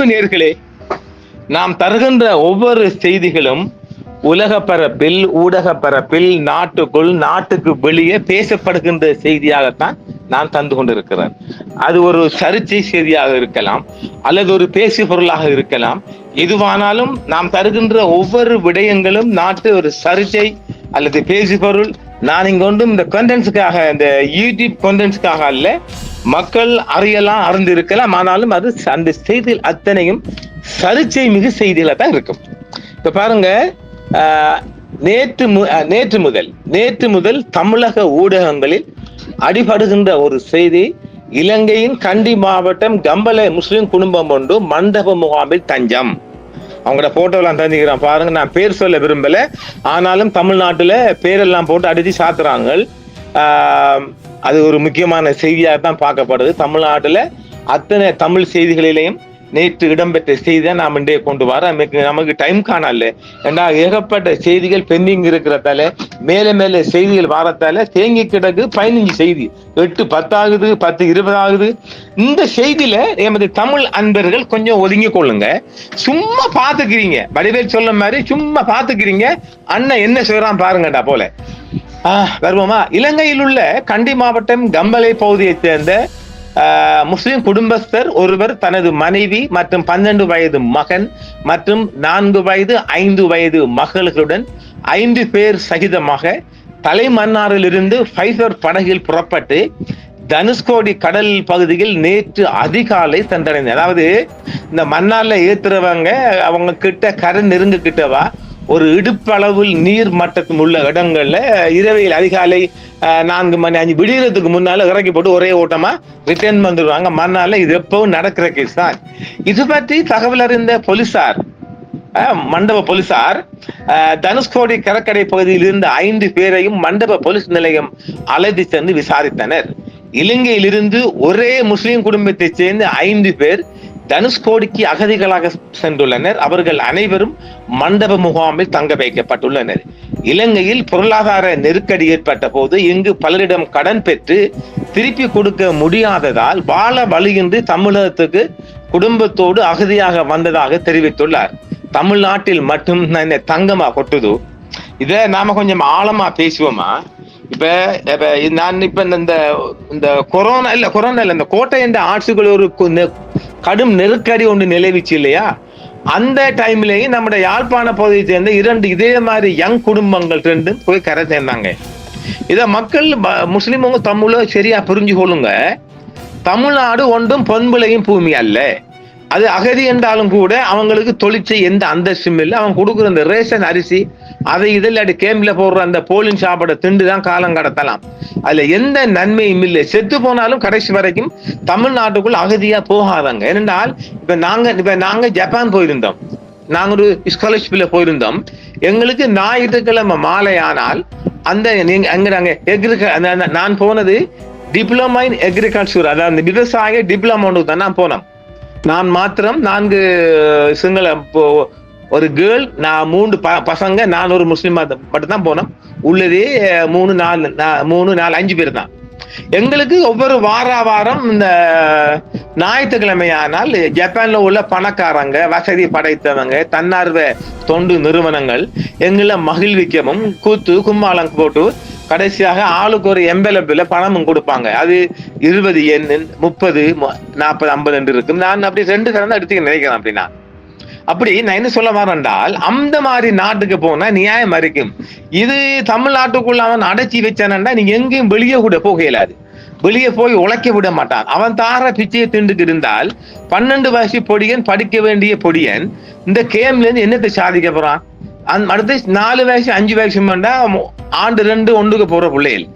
அன்பு நேர்களே நாம் தருகின்ற ஒவ்வொரு செய்திகளும் உலக பரப்பில் ஊடக பரப்பில் நாட்டுக்குள் நாட்டுக்கு வெளியே பேசப்படுகின்ற செய்தியாகத்தான் நான் தந்து கொண்டிருக்கிறேன். அது ஒரு சர்ச்சை செய்தியாக இருக்கலாம் அல்லது ஒரு பேசு பொருளாக இருக்கலாம். எதுவானாலும் நாம் தருகின்ற ஒவ்வொரு விடயங்களும் நாட்டு ஒரு சர்ச்சை அல்லது பேசு பொருள் நான் இங்க வந்து இந்த கண்டென்ட்ஸுக்காக இந்த யூடியூப் கண்டென்ட்ஸுக்காக அல்ல. மக்கள் அறியலாம் அறிந்திருக்கலாம் ஆனாலும் அது அந்த செய்தியில் அத்தனையும் சர்ச்சை மிகு செய்தியில தான் இருக்கும். இப்ப பாருங்க நேற்று மு- நேற்று முதல் நேற்று முதல் தமிழக ஊடகங்களில் அடிபடுகின்ற ஒரு செய்தி இலங்கையின் கண்டி மாவட்டம் கம்பல முஸ்லிம் குடும்பம் ஒன்று மண்டப முகாமில் தஞ்சம். அவங்களோட போட்டோலாம் தந்திக்கிறேன் பாருங்க நான் பேர் சொல்ல விரும்பல. ஆனாலும் தமிழ்நாட்டுல பேரெல்லாம் போட்டு அடிச்சு சாத்துறாங்க அது ஒரு முக்கியமான செய்தியாக தான் பார்க்கப்படுது. தமிழ்நாட்டுல அத்தனை தமிழ் செய்திகளிலேயும் நேற்று இடம்பெற்ற செய்தியை நாம் இன்றைய கொண்டு வர நமக்கு நமக்கு டைம் காணல ஏன்னா ஏகப்பட்ட செய்திகள் பெண்டிங் இருக்கிறதால மேலே மேலே செய்திகள் வாரத்தால தேங்கி கிடக்கு பதினஞ்சு செய்தி. எட்டு பத்தாகுது பத்து இருபது ஆகுது இந்த செய்தியில எமது தமிழ் அன்பர்கள் கொஞ்சம் ஒதுங்கி கொள்ளுங்க. சும்மா பாத்துக்கிறீங்க வடிவேல் சொல்ல மாதிரி சும்மா பாத்துக்கிறீங்க அண்ணன் என்ன செய்யறான் பாருங்கடா போல. ஆஹ் வருவோமா? இலங்கையில் உள்ள கண்டி மாவட்டம் கம்பளை பகுதியைச் சேர்ந்த முஸ்லிம் குடும்பஸ்தர் ஒருவர் தனது மனைவி மற்றும் பன்னெண்டு வயது மகன் மற்றும் நான்கு வயது ஐந்து வயது மகள்களுடன் ஐந்து பேர் சகிதமாக தலைமன்னாரிலிருந்து ஃபைசர் படகில் புறப்பட்டு தனுஷ்கோடி கடல் பகுதியில் நேற்று அதிகாலை சென்றடைந்தது அதாவது இந்த மன்னார்ல ஏத்துறவங்க அவங்க கிட்ட கரை நெருங்க கிட்டவா ஒரு இடுப்பளவில் நீர் மட்டத்தில் உள்ள இடங்கள்ல இரவையில் அதிகாலை நான்கு மணி அஞ்சு விடியறதுக்கு முன்னால இறக்கி போட்டு ஒரே ஓட்டமா ரிட்டர்ன் வந்துடுவாங்க மறுநாள் இது எப்பவும் நடக்கிற கேஸ் தான். இது பற்றி தகவல் அறிந்த போலீசார் மண்டப போலீசார் அஹ், தனுஷ்கோடி கடற்கரை பகுதியில் இருந்த ஐந்து பேரையும் மண்டப போலீஸ் நிலையம் அழைத்து சென்று விசாரித்தனர். இலங்கையிலிருந்து ஒரே முஸ்லிம் குடும்பத்தைச் சேர்ந்த ஐந்து பேர் தனுஷ்கோடிக்கு அகதிகளாக சென்றுள்ளனர். அவர்கள் அனைவரும் மண்டப முகாமில் தங்க வைக்கப்பட்டுள்ளனர். இலங்கையில் பொருளாதார நெருக்கடி ஏற்பட்ட போது இங்கு பலரிடம் கடன் பெற்று திருப்பி கொடுக்க முடியாததால் வாழ வழியின்றி தமிழகத்துக்கு குடும்பத்தோடு அகதியாக வந்ததாக தெரிவித்துள்ளார். தமிழ்நாட்டில் மட்டும் என்னை தங்கமா கொட்டுது? இத நாம கொஞ்சம் ஆழமா பேசுவோமா? இப்ப இப்ப நான் இப்ப இந்த- இந்த இந்த கொரோனா இல்ல கொரோனா இல்ல இந்த கோட்டை என்ற ஆட்சிகள் ஒரு நெ- கடும் நெருக்கடி ஒன்று நிலவிச்சு இல்லையா? அந்த டைம்லயும் நம்ம யாழ்ப்பாண பகுதியை சேர்ந்த இரண்டு இதே மாதிரி யங் குடும்பங்கள் ரெண்டும் போய் கரை சேர்ந்தாங்க. இத மக்கள் ப- முஸ்லிமுங்க தமிழ சரியா புரிஞ்சு கொள்ளுங்க. தமிழ்நாடு ஒன்றும் பொன்பிளையும் பூமி அல்ல. அது அகதி என்றாலும் கூட அவங்களுக்கு தொழிற்சை எந்த அந்தஸ்தும் இல்லை. அவன் கொடுக்குற அந்த ரேஷன் அரிசி அதை இதில் அடி கேம்பில் போடுற அந்த போலின் சாப்பாடை திண்டு தான் காலம் கடத்தலாம். அதுல எந்த நன்மையும் இல்லை. செத்து போனாலும் கடைசி வரைக்கும் தமிழ்நாட்டுக்குள் அகதியா போகாதாங்க. ஏனென்றால் இப்ப நாங்க இப்ப நாங்க ஜப்பான் போயிருந்தோம். நாங்க ஒரு ஸ்காலர்ஷிப்பில் போயிருந்தோம். எங்களுக்கு ஞாயிற்றுக்கிழமை மாலை ஆனால் அந்த நீங்க அங்க நாங்க எக்ரிக நான் போனது டிப்ளமா இன் எக்ரிகல்ச்சர் அதாவது அந்த விவசாய டிப்ளமா ஒன்று தான் நான் போனோம். நான் மாத்திரம் நான்கு சிங்கள போ- ஒரு கேர்ள் நான் மூன்று ப- பசங்க நான் ஒரு முஸ்லீம் மட்டும்தான் போனோம். உள்ளதே மூணு நாலு நா- மூணு நாலு அஞ்சு பேர் தான். எங்களுக்கு ஒவ்வொரு வார வாரம் இந்த ஞாயிற்றுக்கிழமையானால் ஜப்பான்ல உள்ள பணக்காரங்க வசதி படைத்தவங்க தன்னார்வ தொண்டு நிறுவனங்கள் எங்களை மகிழ்விக்கவும் கூத்து கும்மாளம் போட்டு கடைசியாக ஆளுக்கு ஒரு எம்பலப்பில் பணமும் கொடுப்பாங்க. அது இருபது எண் முப்பது நாற்பது ஐம்பது என்று இருக்கும். நான் அப்படி ரெண்டு தரம் எடுத்து நினைக்கிறேன் அப்படின்னா. அப்படி நான் என்ன சொல்ல வரேன்டால் அந்த மாதிரி நாட்டுக்கு போனா நியாயம் இருக்கும் இது தமிழ்நாட்டுக்குள்ள அவன் அடைச்சி வச்சானண்டா நீங்க எங்கேயும் வெளியே கூட போக இயலாது வெளியே போய் உழைக்க விட மாட்டான். அவன் தார பிச்சையை திண்டுக்கு இருந்தால் பன்னெண்டு வயசு பொடியன் படிக்க வேண்டிய பொடியன் இந்த கேம்ல இருந்து என்னத்தை சாதிக்க போறான்? அடுத்து நாலு வயசு அஞ்சு வயசு வேண்டா ஆண்டு ரெண்டு ஒன்றுக்கு போற பிள்ளைகள்.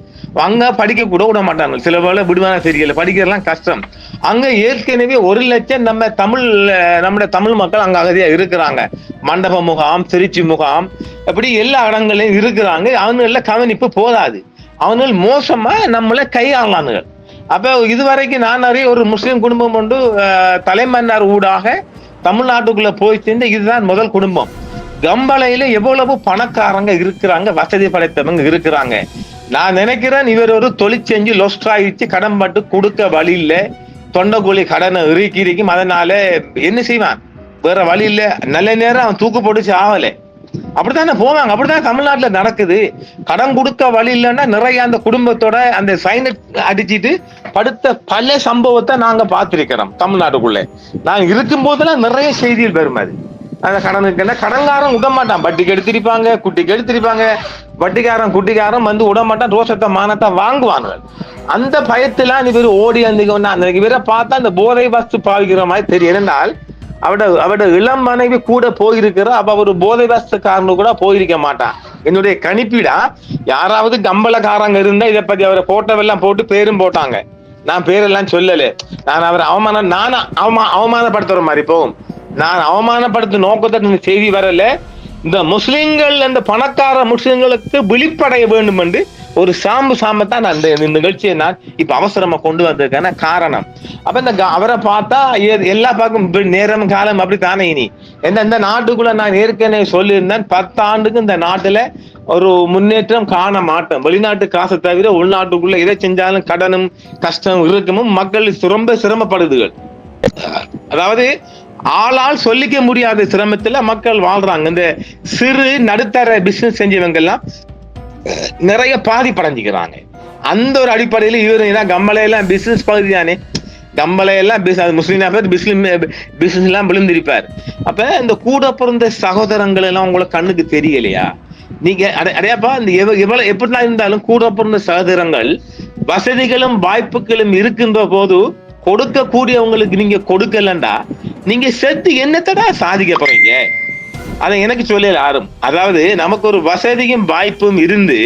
அங்க படிக்க கூட விட மாட்டாங்க. சில பேர் விடுவான தெரியல படிக்கிறதுலாம் கஷ்டம். அங்க ஏற்கனவே ஒரு லட்சம் நம்ம தமிழ் நம்முடைய தமிழ் மக்கள் அங்க அகதியா இருக்கிறாங்க. மண்டப முகாம் திருச்சி முகாம் அப்படி எல்லா இடங்களையும் இருக்கிறாங்க. அவங்கள கவனிப்பு போதாது. அவங்கள் மோசமா நம்மளை கையாளானுகள் அப்ப இதுவரைக்கும் நான் நிறைய ஒரு முஸ்லீம் குடும்பம் கொண்டு தலைமன்னார் ஊடாக தமிழ்நாட்டுக்குள்ள போய் சேர்ந்து இதுதான் முதல் குடும்பம். கம்பளையில எவ்வளவு பணக்காரங்க இருக்கிறாங்க வசதி படைத்தவங்க இருக்கிறாங்க. நான் நினைக்கிறேன் இவர் ஒரு தொழிற்செஞ்சு லொஸ்ட் ஆயிடுச்சு கடன் பட்டு கொடுக்க வழி இல்லை. தொண்டைக்குழி கடனை இறுக்கி இருக்கும் அதனால என்ன செய்வான்? வேற வழி இல்லை. நல்ல நேரம் அவன் தூக்கு போட்டுச்சு ஆகலை. அப்படித்தானே போவாங்க? அப்படிதான் தமிழ்நாட்டில் நடக்குது. கடன் கொடுக்க வழி இல்லைன்னா நிறைய அந்த குடும்பத்தோட அந்த சைனை அடிச்சிட்டு படுத்த பல சம்பவத்தை நாங்கள் பார்த்துருக்கிறோம் தமிழ்நாட்டுக்குள்ளே. நாங்கள் இருக்கும் போதெல்லாம் நிறைய செய்திகள் பெறும் அது. அந்த கடனுக்கு என்ன? கடன்காரன் விட மாட்டான் வட்டிக்கு எடுத்திருப்பாங்க குட்டிக்கு எடுத்திருப்பாங்க. வட்டிக்காரன் குட்டிக்காரன் வந்து விட மாட்டான் ரோஷத்தை மானத்தை வாங்குவானுங்க அந்த பயத்துல இவர் ஓடி வந்து அந்த பேரை பார்த்தா அந்த போதை வஸ்து பாவிக்கிற மாதிரி தெரியும். என்றால் அவட அவட இளம் மனைவி கூட போயிருக்கிற அப்ப ஒரு போதை வஸ்துக்காரனு கூட போயிருக்க மாட்டான். என்னுடைய கணிப்பீடா? யாராவது கம்பளக்காரங்க இருந்தா இதை பத்தி அவரை போட்டோவெல்லாம் போட்டு பேரும் போட்டாங்க. நான் பேரெல்லாம் சொல்லல. நான் அவரை அவமானம் நானா அவமா அவமானப்படுத்துற மாதிரி போகும். நான் அவமானப்படுத்தும் நோக்கத்தை இந்த செய்தி வரல. இந்த முஸ்லிம்கள் அந்த பணக்கார முஸ்லிம்களுக்கு விழிப்படைய வேண்டும் என்று ஒரு சாம்பு சாம்பத்தான் நான் இந்த நிகழ்ச்சியை நான் இப்ப அவசரமா கொண்டு வந்ததுக்கான காரணம். அப்ப இந்த க- அவரை பார்த்தா எல்லா பக்கம் நேரம் காலம் அப்படி தானே இனி. என்ன இந்த நாட்டுக்குள்ள நான் ஏற்கனவே சொல்லியிருந்தேன் பத்து ஆண்டுக்கு இந்த நாட்டுல ஒரு முன்னேற்றம் காண மாட்டோம். வெளிநாட்டு காசை தவிர உள்நாட்டுக்குள்ள எதை செஞ்சாலும் கடனும் கஷ்டம் இறுக்கமும் மக்கள் ரொம்ப சிரமப்படுதுகள். அதாவது ஆளால் சொல்லிக்க முடியாத சிரமத்துல மக்கள் வாழ்றாங்க. இந்த சிறு நடுத்தர பிசினஸ் செஞ்சவங்க எல்லாம் நிறைய பாதிப்படைஞ்சுக்கிறாங்க அந்த ஒரு அடிப்படையில இவர் ஏன்னா எல்லாம் பிசினஸ் பகுதி தானே. கம்பளை எல்லாம் முஸ்லீம் பிஸ்லிம் பிசினஸ் எல்லாம் விழுந்திருப்பார். அப்ப இந்த கூட பிறந்த சகோதரங்கள் எல்லாம் உங்களுக்கு கண்ணுக்கு தெரியலையா? நீங்க அட- அடையாப்பா இந்த எவ்வளவு எப்படிலாம் இருந்தாலும் கூட பிறந்த சகோதரங்கள் வசதிகளும் வாய்ப்புகளும் இருக்கின்ற போது கொடுக்கக்கூடியவங்களுக்கு நீங்க கொடுக்கலண்டா? நீங்க செத்து என்னத்தடா சாதிக்க போறீங்க? அதை எனக்கு சொல்லல யாரும் அதாவது நமக்கு ஒரு வசதியும் வாய்ப்பும் இருந்து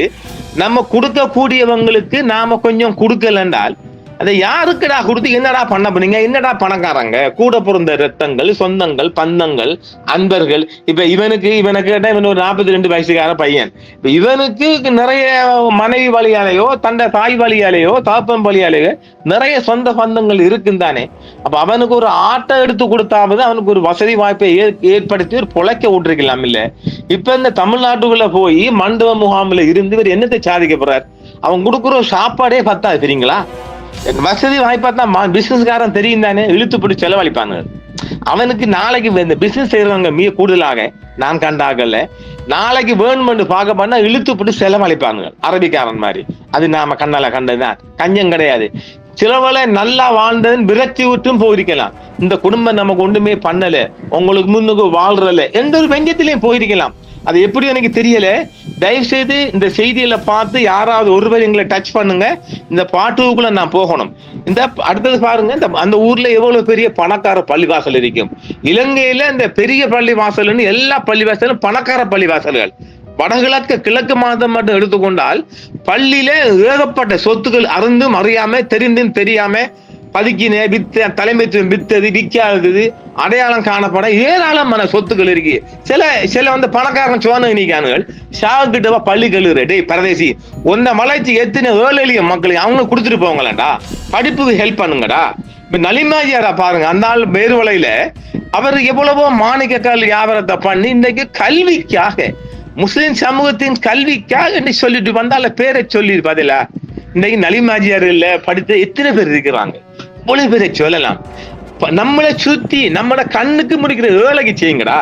நம்ம கொடுக்கக்கூடியவங்களுக்கு நாம கொஞ்சம் கொடுக்கலண்டால் அதை யாருக்குடா கொடுத்து என்னடா பண்ண போறீங்க? என்னடா பணக்காரங்க? கூட பிறந்த ரத்தங்கள் சொந்தங்கள் பந்தங்கள் அன்பர்கள். இப்ப இவனுக்கு இவனுக்கு இவன் ஒரு நாற்பத்தி ரெண்டு வயசுக்கார பையன். இப்ப இவனுக்கு நிறைய மனைவி வழியாலேயோ தந்தை தாய் வழியாலேயோ தாப்பன் வழியாலேயோ நிறைய சொந்த பந்தங்கள் இருக்குந்தானே அப்ப அவனுக்கு ஒரு ஆட்டை எடுத்து கொடுத்தாவது அவனுக்கு ஒரு வசதி வாய்ப்பை ஏற்- ஏற்படுத்தி ஒரு பொழைக்க விட்டுருக்கலாம் இல்ல. இப்ப இந்த தமிழ்நாட்டுக்குள்ள போய் மண்டப முகாமில் இருந்து இவர் என்னத்தை சாதிக்க போறார்? அவன் கொடுக்குற சாப்பாடே பத்தாது தெரியுங்களா வசதி வாய்ப்பா தான் பிசினஸ்காரன் தெரியும் தானே இழுத்து செலவழிப்பாங்க. அவனுக்கு நாளைக்கு இந்த பிசினஸ் செய்யறவங்க மிக கூடுதலாக நான் கண்டாகல. நாளைக்கு வேணுமென்று பார்க்க பண்ணா இழுத்து செலவழிப்பாங்க. அரபிக்காரன் மாதிரி. அது நாம கண்ணால கண்டதுதான். கஞ்சம் கிடையாது. சிலவளை நல்லா வாழ்ந்ததுன்னு விரக்தி விட்டும் போயிருக்கலாம். இந்த குடும்பம் நமக்கு ஒண்ணுமே பண்ணல. உங்களுக்கு முன்னுக்கு வாழ்றல. எந்த ஒரு வெங்கத்திலையும் போயிருக்கலாம். அது எப்படி எனக்கு தெரியல. தயவு செய்து இந்த செய்தியில பார்த்து யாராவது ஒருவர் எங்களை டச் பண்ணுங்க. இந்த பாட்டுக்குள்ள நான் போகணும். இந்த அடுத்தது பாருங்க இந்த அந்த ஊர்ல எவ்வளவு பெரிய பணக்கார பள்ளிவாசல் இருக்கும். இலங்கையில இந்த பெரிய பள்ளிவாசல்னு எல்லா பள்ளிவாசலும் பணக்கார பள்ளிவாசல்கள். வடகிழக்கு கிழக்கு மாதம் மட்டும் எடுத்துக்கொண்டால் பள்ளியில ஏகப்பட்ட சொத்துக்கள் அருந்தும் அறியாம தெரிந்தும் தெரியாம பதுக்கின வித்த தலைமைத்துவம் வித்தது விற்காதது அடையாளம் காணப்பட ஏராளமான சொத்துக்கள் இருக்கு. சில சில வந்து பணக்காரன் சோன நீக்கானுகள் பள்ளி கல்லூரி டேய் பரதேசி உந்த மலைச்சு எத்தனை ஏழு எளிய மக்களுக்கு அவங்க கொடுத்துட்டு போங்களேன்டா படிப்புக்கு ஹெல்ப் பண்ணுங்கடா. இப்ப நலிமாஜியாரா பாருங்க அந்த ஆள் பேருவலையில அவர் எவ்வளவோ மாணிக்க கல் வியாபாரத்தை பண்ணி இன்றைக்கு கல்விக்காக முஸ்லிம் சமூகத்தின் கல்விக்காக என்று சொல்லிட்டு வந்தால பேரை சொல்லி பதில. இன்னைக்கு நலிமாஜியார் இல்ல படித்த எத்தனை பேர் இருக்கிறாங்க? எவ்வளவு பேரை சொல்லலாம். நம்மளை சுத்தி நம்மள கண்ணுக்கு முடிக்கிற வேலைக்கு செய்யுங்கடா.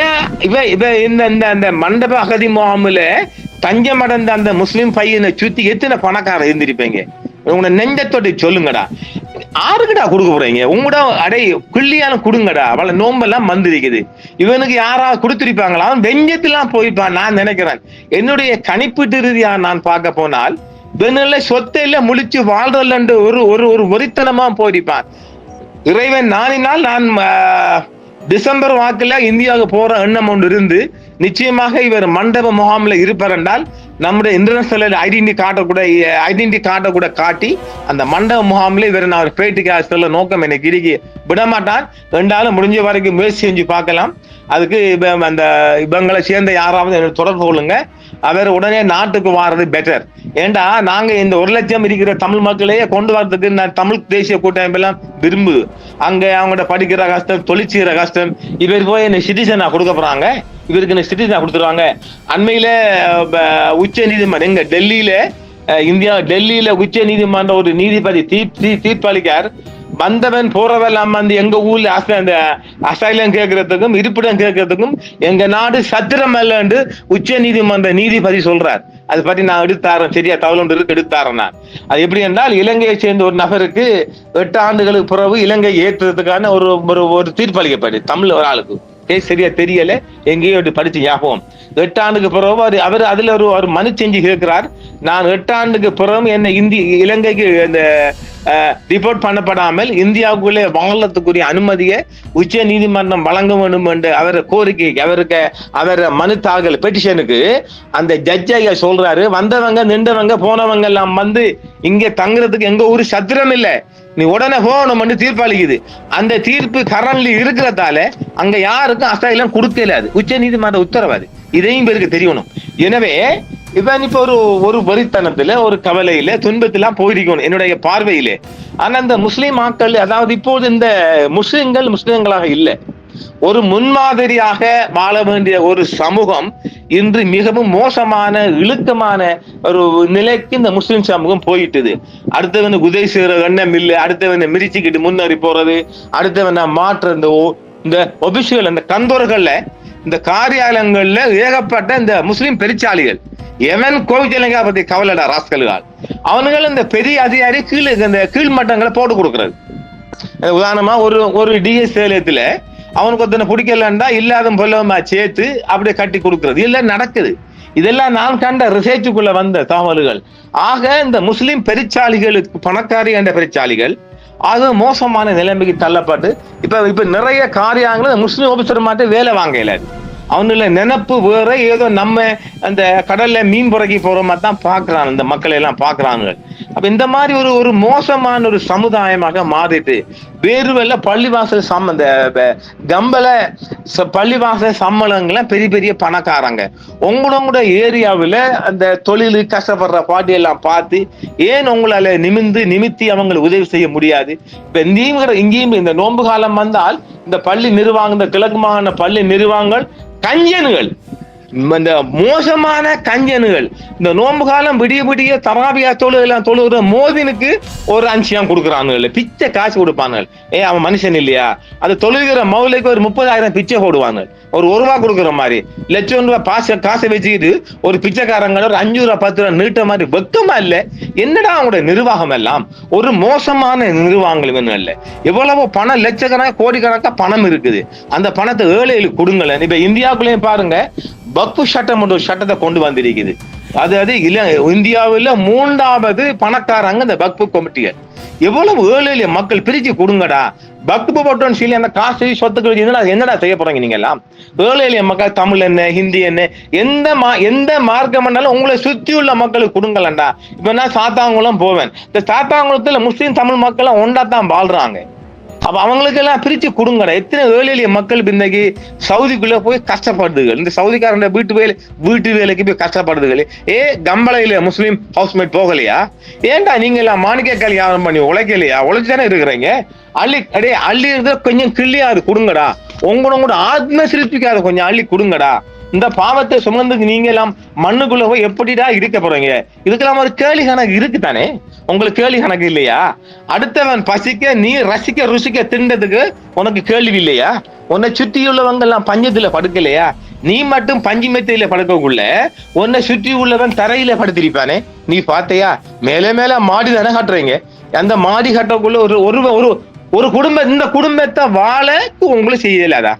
ஏன் இவ இவ இந்த இந்த அந்த மண்டப அகதி முகாமில் தஞ்சம் அடைந்த அந்த முஸ்லிம் பையனை சுத்தி எத்தனை பணக்காரர் இருந்திருப்பீங்க? உங்களை நெஞ்சத்தோட சொல்லுங்கடா. யாருக்குடா கொடுக்க போறீங்க? உங்களோட அடை கிள்ளியாலும் கொடுங்கடா. அவளை நோம்பெல்லாம் மந்திருக்குது இவனுக்கு யாராவது கொடுத்துருப்பாங்களா? அவன் வெஞ்சத்துலாம் போயிருப்பான் நான் நினைக்கிறேன். என்னுடைய கணிப்பீட்டு ரீதியா நான் பார்க்க போனால் வெண்ணில் சொத்தையில முழிச்சு வாழ்றதுல ஒரு ஒரு ஒரு வெறித்தனமா போயிருப்பான் இறைவன் நானினால் நான் டிசம்பர் வாக்குல இந்தியாவுக்கு போற எண்ணம் ஒன்று இருந்து நிச்சயமாக இவர் மண்டப முகாமில் இருப்பார் என்றால் நம்முடைய இன்டர்நேஷனல் ஐடென்டி காட்டக்கூடிய ஐடென்டி காட்ட கூட காட்டி அந்த மண்டப முகாமில் இவர் நான் பேட்டிக்காக சொல்ல நோக்கம் எனக்கு இருக்கு விடமாட்டான் ரெண்டாலும் முடிஞ்ச வரைக்கும் முயற்சி செஞ்சு பார்க்கலாம். அதுக்கு இப்போ அந்த இவங்களை சேர்ந்த யாராவது தொடர்பு கொள்ளுங்க. அவர் உடனே நாட்டுக்கு வாரது பெட்டர் ஏண்டா நாங்க இந்த ஒரு லட்சம் இருக்கிற தமிழ் மக்களையே கொண்டு வரதுக்கு நான் தமிழ் தேசிய கூட்டமைப்பு எல்லாம் விரும்புது. அங்க அவங்கள்ட்ட படிக்கிற கஷ்டம் தொழில் கஷ்டம் இவர் போய் என்ன சிட்டிசனா கொடுக்க போறாங்க. இவருக்கு என்ன சிட்டிசனா கொடுத்துருவாங்க. அண்மையில உச்ச நீதிமன்றம் எங்க டெல்லியில இந்தியா டெல்லியில உச்ச நீதிமன்ற ஒரு நீதிபதி தீர்ப் தீர்ப்பளிக்கார் வந்தவன் போறவெல்லாம் வந்து எங்க ஊர்ல அந்த அசைலம் கேட்கறதுக்கும் இருப்பிடம் கேட்கறதுக்கும் எங்க நாடு சத்திரம் அல்லன்னு உச்ச நீதிமன்ற நீதிபதி சொல்றார். அது பத்தி நான் எடுத்தாரன் சரியா தவறு எடுத்தாரன் நான். அது எப்படி என்றால் இலங்கையை சேர்ந்த ஒரு நபருக்கு எட்டு ஆண்டுகளுக்கு பிறகு இலங்கை ஏற்றுறதுக்கான ஒரு ஒரு ஒரு தமிழ் ஒரு ஆளுக்கு. கேஸ் சரியா தெரியல எங்கேயோ படிச்சு ஞாபகம். எட்டு ஆண்டுக்கு பிறகு அவர் அவர் அதுல ஒரு ஒரு மனு செஞ்சு கேட்கிறார். நான் எட்டு ஆண்டுக்கு பிறகு என்ன இந்தி இலங்கைக்கு அந்த ரிப்போர்ட் பண்ணப்படாமல் இந்தியாவுக்குள்ளே வாழத்துக்குரிய அனுமதியை உச்ச நீதிமன்றம் வழங்க வேண்டும் என்று அவர் கோரிக்கை அவருக்கு அவர் மனு தாக்கல் பெட்டிஷனுக்கு அந்த ஜட்ஜை சொல்றாரு. வந்தவங்க நின்றவங்க போனவங்க எல்லாம் வந்து இங்க தங்குறதுக்கு எங்க ஒரு சத்திரம் இல்லை. நீ உடனே போகணும்னு தீர்ப்பு அளிக்குது. அந்த தீர்ப்பு கரண்ட்லி இருக்கிறதால அங்க யாருக்கும் அசாயிலம் கொடுக்கல அது. உச்ச நீதிமன்ற உத்தரவு அது. இதையும் பேருக்கு தெரியணும். எனவே இவன் இப்ப ஒரு ஒரு வரித்தனத்துல ஒரு கவலையில துன்பத்திலாம் போயிருக்கணும் என்னுடைய பார்வையிலே. ஆனா இந்த முஸ்லிம் ஆட்கள் அதாவது இப்போது இந்த முஸ்லிம்கள் முஸ்லிம்களாக இல்லை. ஒரு முன்மாதிரியாக வாழ வேண்டிய ஒரு சமூகம் இன்று மிகவும் மோசமான இழுக்கமான ஒரு நிலைக்கு இந்த முஸ்லிம் சமூகம் போயிட்டுது. அடுத்தவன் உதவி செய்யற எண்ணம் இல்லை அடுத்தவனை மிரிச்சுக்கிட்டு முன்னேறி போறது அடுத்தவனை மாற்ற இந்த இந்த ஒபிஷியல் அந்த கந்தோர்கள்ல இந்த காரியாலயங்கள்ல ஏகப்பட்ட இந்த முஸ்லிம் பெருச்சாளிகள். எவன் கோவிச்சலங்கா பத்தி கவலைடா ராஸ்கல்கள் அவனுங்கள் இந்த பெரிய அதிகாரி கீழே இந்த கீழ் மட்டங்களை போட்டு கொடுக்கறது. உதாரணமா ஒரு ஒரு டிஎஸ் நிலையத்துல அவனுக்கு ஒருத்தனை பிடிக்கலன்னா இல்லாத பொல்லவமா சேர்த்து அப்படியே கட்டி கொடுக்கறது. இல்ல நடக்குது. இதெல்லாம் நான் கண்ட ரிசர்ச்சுக்குள்ள வந்த தகவல்கள். ஆக இந்த முஸ்லிம் பெருச்சாளிகளுக்கு பணக்காரி என்ற பெருச்சாளிகள் அது மோசமான நிலைமைக்கு தள்ளப்பட்டு இப்ப இப்ப நிறைய காரியங்களை முஸ்லீம் ஆபீசர் மாட்டே வேலை வாங்கல. அவனுல நினப்பு வேற ஏதோ நம்ம அந்த கடல்ல மீன் புறக்கி போற மாதிரி தான் பாக்குறாங்க இந்த மக்களை எல்லாம் பாக்குறாங்க அப்ப இந்த மாதிரி ஒரு ஒரு மோசமான ஒரு சமுதாயமாக மாறிட்டு வேறுவெல்ல பள்ளிவாசல் சம் அந்த கம்பல ச- பள்ளிவாசல் சம்பளங்கள்லாம் பெரிய பெரிய பணக்காரங்க. உங்களோட ஏரியாவில் அந்த தொழில் கஷ்டப்படுற பாட்டி எல்லாம் பார்த்து ஏன் உங்களால நிமிந்து நிமித்தி அவங்களுக்கு உதவி செய்ய முடியாது? இப்ப இங்கேயும் இங்கேயும் இந்த நோன்பு காலம் வந்தால் இந்த பள்ளி நிர்வாகம் இந்த கிழக்கு மாகாண பள்ளி நிர்வாகங்கள் கஞ்சன்கள். இந்த மோசமான கஞ்சனுகள் இந்த நோன்பு காலம் விடிய விடிய தராபியா தொழு எல்லாம் தொழுகிற மோதினுக்கு ஒரு அஞ்சியம் கொடுக்குறானுங்க பிச்சை காசு கொடுப்பானுங்கள் ஏ அவன் மனுஷன் இல்லையா? அது தொழுகிற மௌலைக்கு ஒரு முப்பதாயிரம் பிச்சை போடுவாங்க ஒரு ஒரு ரூபா கொடுக்குற மாதிரி. லட்சம் ரூபாய் பாச காசை வச்சுக்கிட்டு ஒரு பிச்சைக்காரங்க ஒரு அஞ்சு ரூபா பத்து ரூபா நீட்ட மாதிரி வெக்கமா இல்லை? என்னடா அவங்களோட நிர்வாகம் எல்லாம்? ஒரு மோசமான நிர்வாகங்கள் இல்லை இல்ல. எவ்வளவோ பணம் லட்சக்கணக்கா கோடிக்கணக்கா பணம் இருக்குது. அந்த பணத்தை ஏழைகளுக்கு கொடுங்களேன். இப்ப இந்தியாவுக்குள்ளேயும் பாருங்க பப்பு சட்டம் என்ற ஒரு சட்டத்தை கொண்டு வந்திருக்குது. அதாவது இல இந்தியாவில் மூன்றாவது பணக்காரங்க இந்த பக்பு கமிட்டிகள் எவ்வளவு ஏழை எளிய மக்கள் பிரிச்சு கொடுங்கடா. பக்பு போட்டோன்னு சொல்லி அந்த காசு சொத்துக்கள் என்னடா என்னடா செய்ய போறீங்க நீங்க எல்லாம்? ஏழை எளிய மக்கள் தமிழ் என்ன ஹிந்தி என்ன எந்த மா எந்த மார்க்கம் பண்ணாலும் உங்களை சுத்தி உள்ள மக்களுக்கு கொடுங்கலண்டா. இப்ப நான் சாத்தாங்குளம் போவேன். இந்த சாத்தாங்குளத்துல முஸ்லீம் தமிழ் மக்கள் ஒன்றா தான் வாழ்றாங்க. அப்ப அவங்களுக்கு எல்லாம் பிரிச்சு கொடுங்கடா. எத்தனை ஏழை எளிய மக்கள் இப்ப சவுதிக்குள்ள போய் கஷ்டப்படுதுகள். இந்த சவுதிக்காரன் வீட்டு வேலை வீட்டு வேலைக்கு போய் கஷ்டப்படுதுகள். ஏ கம்பளையில முஸ்லீம் ஹவுஸ்மேட் போகலையா? ஏன்டா நீங்க எல்லாம் மாணிக்க கல்யாணம் பண்ணி உழைக்கலையா? உழைச்சானே இருக்கிறீங்க? அள்ளி அடே அள்ளி இருக்கிற கொஞ்சம் கிள்ளியாது கொடுங்கடா. உங்களோட கூட ஆத்ம சிரிப்பிக்காத கொஞ்சம் அள்ளி கொடுங்கடா. இந்த பாவத்தை சுமந்து நீங்க எல்லாம் மண்ணுக்குள்ள போய் எப்படிடா இருக்க போறீங்க? இதுக்கெல்லாம் ஒரு கேள்வி கணக்கு இருக்கு தானே உங்களுக்கு கேள்வி கணக்கு இல்லையா? அடுத்தவன் பசிக்க நீ ரசிக்க ருசிக்க திண்டதுக்கு உனக்கு கேள்வி இல்லையா? உன்னை சுத்தி உள்ளவங்க எல்லாம் பஞ்சத்துல படுக்கலையா? நீ மட்டும் பஞ்சு மெத்தையில படுக்கக்குள்ள உன்னை சுற்றி உள்ளவன் தரையில படுத்திருப்பானே. நீ பார்த்தையா? மேலே மேல மாடி தானே காட்டுறீங்க. அந்த மாடி கட்டக்குள்ள ஒரு ஒரு ஒரு ஒரு குடும்பம் இந்த குடும்பத்தை வாழ உங்களுக்கு செய்யலாதா?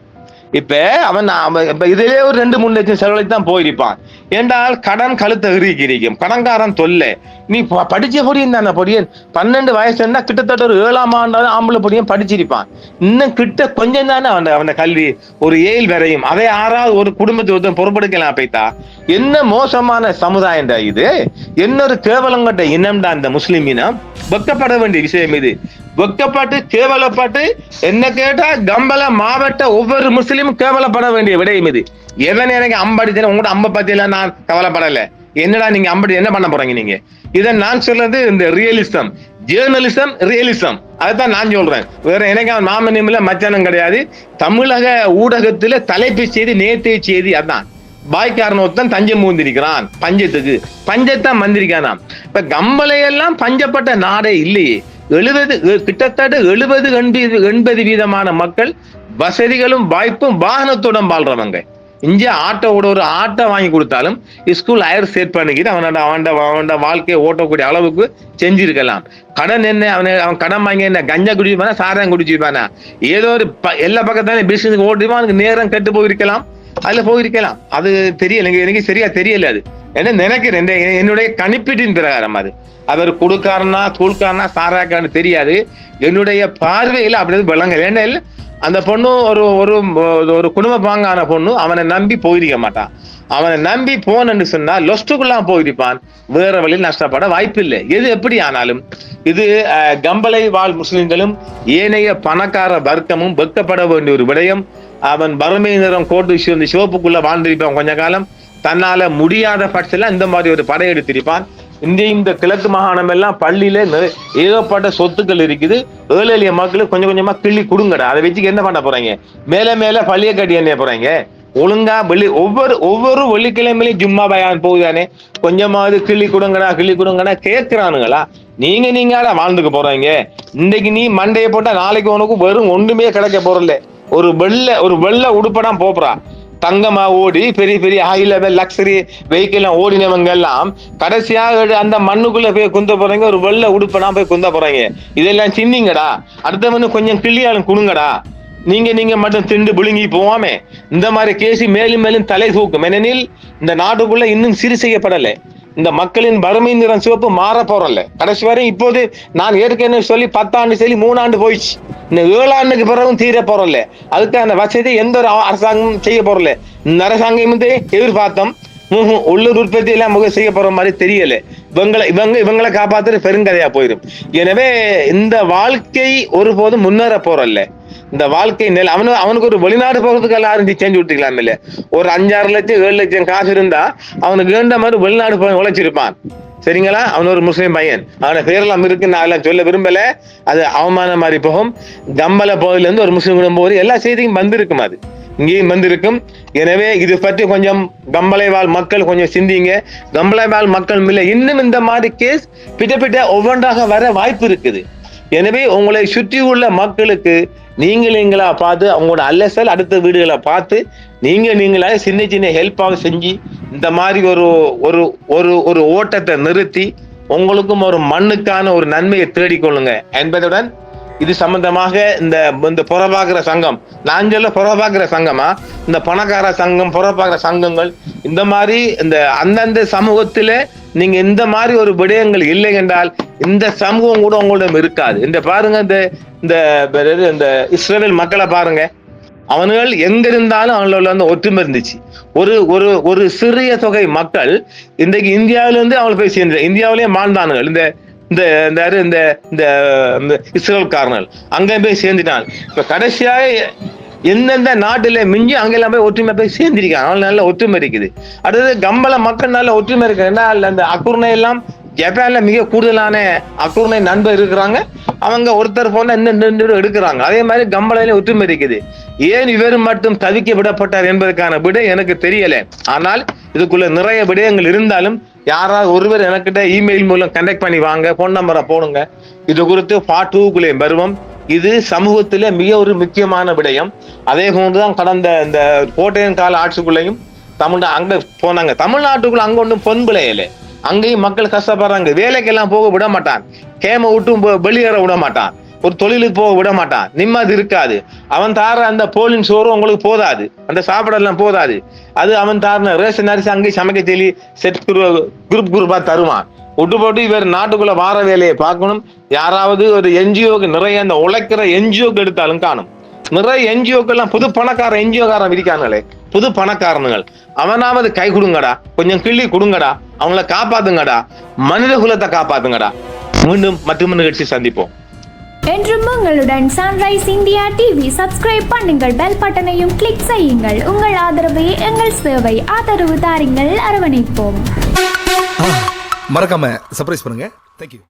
இப்ப அவன் இப்ப இதுலயே ஒரு ரெண்டு மூணு லட்சம் செலவழித்து தான் போயிருப்பான். ஏண்டால் கடன் கழுத்தை இறுக்கிரிக்கும் கடன்காரன் தொல்லை. நீ ப- படிச்ச பொடியன் தானே பொடியன் பன்னெண்டு வயசு இருந்தா கிட்டத்தட்ட ஒரு ஏழாம் ஆண்டாவது ஆம்பளை பொடியன் படிச்சிருப்பான். இன்னும் கிட்ட கொஞ்சம் தானே அவன் அவன் கல்வி ஒரு ஏழு வரையும். அதை யாராவது ஒரு குடும்பத்தை ஒருத்தன் பொறுப்பெடுக்கலாம் பைத்தா என்ன மோசமான சமுதாயம்டா இது. என்ன ஒரு கேவலங்கட்ட இனம்டா இந்த முஸ்லிம் இனம். வெக்கப்பட வேண்டிய விஷயம் இது. வெக்கப்பட்டு கேவலப்பட்டு என்ன கேட்டா கம்பல மாவட்ட ஒவ்வொரு முஸ்லீமும் கேவலப்பட வேண்டிய விடயம் இது. எவன் எனக்கு அம்படி தெரியும் உங்களோட அம்ப பத்தியெல்லாம் நான் கவலைப்படல. என்னடா நீங்க அம்படி என்ன பண்ண போறீங்க நீங்க? இதை நான் சொல்றது இந்த ரியலிசம் ஜேர்னலிசம் ரியலிசம் அதைத்தான் நான் சொல்றேன். வேற எனக்கு அவன் மாமனியம் மச்சானம் கிடையாது. தமிழக ஊடகத்துல தலைப்பு செய்தி நேர்த்திய செய்தி அதான். பாய்க்காரன் ஒருத்தன் தஞ்சம் மூந்திருக்கிறான் பஞ்சத்துக்கு. பஞ்சத்தான் வந்திருக்கானாம் இப்ப கம்பளையெல்லாம் பஞ்சப்பட்ட நாடே இல்லையே. எழுபது கிட்டத்தட்ட எழுபது எண்பது எண்பது வீதமான மக்கள் வசதிகளும் வாய்ப்பும் வாகனத்துடன் வாழ்றவங்க. இங்கே ஆட்டோட ஒரு ஆட்டை வாங்கி கொடுத்தாலும் ஸ்கூல் ஹையர் செட் பண்ணிக்கிட்டு அவனோட அவனோட அவனோட வாழ்க்கையை ஓட்டக்கூடிய அளவுக்கு செஞ்சிருக்கலாம். கடன் என்ன அவனை அவன் கடன் வாங்கி என்ன கஞ்சா குடிச்சுப்பானா சாராயம் குடிச்சுப்பானா ஏதோ ஒரு ப- எல்லா பக்கத்தாலும் பிசினஸ் ஓட்டிருப்பான் அவனுக்கு நேரம் கெட்டு போயிருக்கலாம். அதுல போயிருக்கலாம். அது தெரியல எனக்கு எனக்கு சரியா தெரியல அது. என்ன நினைக்கிறேன்? என்னுடைய கணிப்பீட்டின் பிரகாரம் அது. அவர் கொடுக்காரனா தூள்காரனா சாராக்காரன்னு தெரியாது. என்னுடைய பார்வையில் அப்படி விளங்கல. ஏன்னா அந்த பொண்ணு ஒரு ஒரு ஒரு குடும்ப பாங்கான பொண்ணு அவனை நம்பி போயிருக்க மாட்டான். அவனை நம்பி போனன்னு சொன்னா லொஸ்டுக்குள்ளாம் போயிருப்பான். வேற வழியில் நஷ்டப்பட வாய்ப்பில்லை. எது எப்படி ஆனாலும். இது கம்பளை வாழ் முஸ்லிம்களும் ஏனைய பணக்கார வர்க்கமும் வெக்கப்பட வேண்டிய ஒரு விடயம். அவன் வறுமை நிறம் கோட்டு இந்த சிவப்புக்குள்ள வாழ்ந்திருப்பான் கொஞ்ச காலம். தன்னால முடியாத பட்சத்துல இந்த மாதிரி ஒரு படை எடுத்திருப்பான். இந்த இந்த கிழக்கு மாகாணம் எல்லாம் பள்ளியில ஏகப்பட்ட சொத்துக்கள் இருக்குது. ஏழை எளிய மக்களுக்கு கொஞ்சம் கொஞ்சமா கிள்ளி கொடுங்கடா. அதை வச்சுக்கு என்ன பண்ண போறாங்க? மேல மேல பள்ளியை கட்டி என்ன போறாங்க. ஒழுங்கா வெள்ளி ஒவ்வொரு ஒவ்வொரு வெள்ளிக்கிழமையிலும் ஜும்மா பயான் போகுதானே? கொஞ்சமாவது கிள்ளி கொடுங்கடா கிள்ளி கொடுங்கடா கேட்கிறானுங்களா? நீங்க நீங்கடா வாழ்ந்துக்க போறீங்க. இன்னைக்கு நீ மண்டையை போட்டா நாளைக்கு உனக்கு வெறும் ஒண்ணுமே கிடைக்க போறல ஒரு வெள்ளை ஒரு வெள்ளை உடுப்படா போப்புறா. தங்கமா ஓடி பெரிய பெரிய ஹை லெவல் லக்ஸரி வெஹிக்கிள் ஓடினவங்க எல்லாம் கடைசியாக அந்த மண்ணுக்குள்ள போய் குந்த போறாங்க ஒரு வெள்ளை உடுப்பனா போய் குந்த போறாங்க இதெல்லாம் சின்னிங்கடா அடுத்தவனு கொஞ்சம் கிள்ளியாலும் கொடுங்கடா நீங்க நீங்க மட்டும் திண்டு புழுங்கி போவாமே இந்த மாதிரி கேசி மேலும் மேலும் தலை தூக்கும். ஏனெனில் இந்த நாட்டுக்குள்ள இன்னும் சீர் செய்யப்படலை. இந்த மக்களின் வறுமை நிறம் சிவப்பு மாற போறல கடைசி வரை இப்போது நான் ஏற்கனவே சொல்லி பத்தாண்டு சொல்லி மூணாண்டு போயிடுச்சு. இந்த ஏழாண்டுக்கு பிறகும் தீர போறல அதுக்கான வசதி எந்த ஒரு அரசாங்கமும் செய்ய போறல இந்த அரசாங்கம் வந்து எதிர்பார்த்தோம். உள்ளூர் உற்பத்தி எல்லாம் முக செய்ய போற மாதிரி தெரியல. இவங்களை இவங்க இவங்களை காப்பாத்துற பெருங்கதையா போயிடும் எனவே இந்த வாழ்க்கை ஒருபோதும் முன்னேற போறல்ல. இந்த வாழ்க்கை நிலை அவனு அவனுக்கு ஒரு வெளிநாடு போகிறதுக்கு எல்லாரும் செஞ்சு விட்டுக்கலாம் இல்ல ஒரு அஞ்சாறு லட்சம் ஏழு லட்சம் காசு இருந்தா அவனுக்கு வேண்ட மாதிரி வெளிநாடு போய் உழைச்சிருப்பான். சரிங்களா? அவன் ஒரு முஸ்லீம் பையன். அவனை பேரெல்லாம் இருக்கு நான் எல்லாம் சொல்ல விரும்பல. அது அவமானம் மாதிரி போகும். கம்பல பகுதியில இருந்து ஒரு முஸ்லீம் குடும்பம் போது எல்லா செய்தியும் வந்திருக்கும் அது. இங்கேயும் வந்திருக்கும். எனவே இது பற்றி கொஞ்சம் கம்பளை வாழ் மக்கள் கொஞ்சம் சிந்திங்க. கம்பளை வாழ் மக்கள் இல்லை இன்னும் இந்த மாதிரி கேஸ் பிட்ட பிட்ட ஒவ்வொன்றாக வர வாய்ப்பு இருக்குது. எனவே உங்களை சுற்றி உள்ள மக்களுக்கு நீங்கள் நீங்களா பார்த்து அவங்களோட அல்லசல் அடுத்த வீடுகளை பார்த்து நீங்க நீங்களா சின்ன சின்ன ஹெல்ப்பாக செஞ்சு இந்த மாதிரி ஒரு ஒரு ஒரு ஒரு ஓட்டத்தை நிறுத்தி உங்களுக்கும் ஒரு மண்ணுக்கான ஒரு நன்மையை தேடிக்கொள்ளுங்க என்பதுடன் இது சம்பந்தமாக இந்த இந்த புறபாக்குற சங்கம் நான் சொல்ல புறபாக்குற சங்கமா? இந்த பணக்கார சங்கம் புறப்பாக்குற சங்கங்கள் இந்த மாதிரி இந்த அந்தந்த சமூகத்தில் நீங்க இந்த மாதிரி ஒரு விடயங்கள் இல்லை என்றால் இந்த சமூகம் கூட உங்களிடம் இருக்காது. இந்த பாருங்க இந்த இந்த இந்த- இஸ்ரேல் மக்களை பாருங்க. அவன்கள் எங்க இருந்தாலும் அவங்களோட அந்த ஒற்றுமை இருந்துச்சு. ஒரு ஒரு ஒரு சிறிய தொகை மக்கள் இன்றைக்கு இந்தியாவில இருந்து போய் சேர்ந்து இந்தியாவிலேயே மாண்டானுகள் இந்த இந்த இந்த இந்த இந்த இஸ்ரேல்காரர்கள் அங்க போய் சேர்ந்துட்டான் இப்ப கடைசியாக எந்தெந்த நாட்டில மிஞ்சி அங்கெல்லாம் போய் ஒற்றுமை போய் சேர்ந்திருக்காங்க. அவங்களுக்கு நல்ல ஒற்றுமை இருக்குது. அடுத்தது கம்பள மக்கள் நல்ல ஒற்றுமை இருக்கு என்ன அந்த அக்குர்ணை எல்லாம் ஜப்பான்ல மிக கூடுதலான அக்குர்ணை நண்பர் இருக்கிறாங்க. அவங்க ஒருத்தர் போனா இன்னும் எடுக்கிறாங்க. அதே மாதிரி கம்பளையில ஒற்றுமை இருக்குது. ஏன் இவர் மட்டும் தவிக்க விடப்பட்டார் என்பதற்கான விடை எனக்கு தெரியல. ஆனால் இதுக்குள்ள நிறைய விடயங்கள் இருந்தாலும் யாராவது ஒருவர் எனக்கிட்ட இமெயில் மூலம் கண்டக்ட் பண்ணி வாங்க போன் நம்பரை போடுங்க. இது குறித்து பார்ட் டூக்குள்ளே வருவோம். இது சமூகத்திலே மிக ஒரு முக்கியமான விடயம். அதே போன்றுதான் கடந்த இந்த கோட்டையன் கால ஆட்சிக்குள்ளேயும் தமிழ் அங்க போனாங்க. தமிழ்நாட்டுக்குள்ள அங்க ஒன்றும் பொன் விளையல. அங்கேயும் மக்கள் கஷ்டப்படுறாங்க. வேலைக்கெல்லாம் போக விட மாட்டான். கேம விட்டும் போ- வெளியேற விட மாட்டான். ஒரு தொழிலுக்கு போக விட மாட்டான். நிம்மதி இருக்காது. அவன் தார அந்த போலின் சோறு உங்களுக்கு போதாது. அந்த சாப்பாடெல்லாம் போதாது. அது அவன் தாரின ரேஷன் அரிசி அங்கேயும் சமைக்க சொல்லி செட் குரூப் குரூப்பா தருவான். விட்டு போட்டு இவர் நாட்டுக்குள்ள வார வேலையை பார்க்கணும். யாராவது ஒரு என்ஜிஓக்கு நிறைய அந்த உழைக்கிற என்ஜிஓக்கு எடுத்தாலும் காணும். நிறைய என்ஜிஓக்கெல்லாம் புது பணக்கார என்ஜிஓக்காரன் இருக்கானுங்களே. புது பணக்காரனுங்கள். அவனாவது கை கொடுங்கடா. கொஞ்சம் கிள்ளி கொடுங்கடா. அவங்கள காப்பாத்துங்கடா. மனித குலத்தை காப்பாத்துங்கடா. மீண்டும் மற்றும் நிகழ்ச்சி சந்திப்போம். என்றும் உங்களுடன் சன்ரைஸ் இந்தியா டிவி சப்ஸ்கிரைப் பண்ணுங்கள். பெல் பட்டனையும் கிளிக் செய்யுங்கள். உங்கள் ஆதரவே எங்கள் சேவை ஆதரவு தாருங்கள். அரவணைப்போம். மறக்காம சர்ப்ரைஸ் பண்ணுங்க. தேங்க்யூ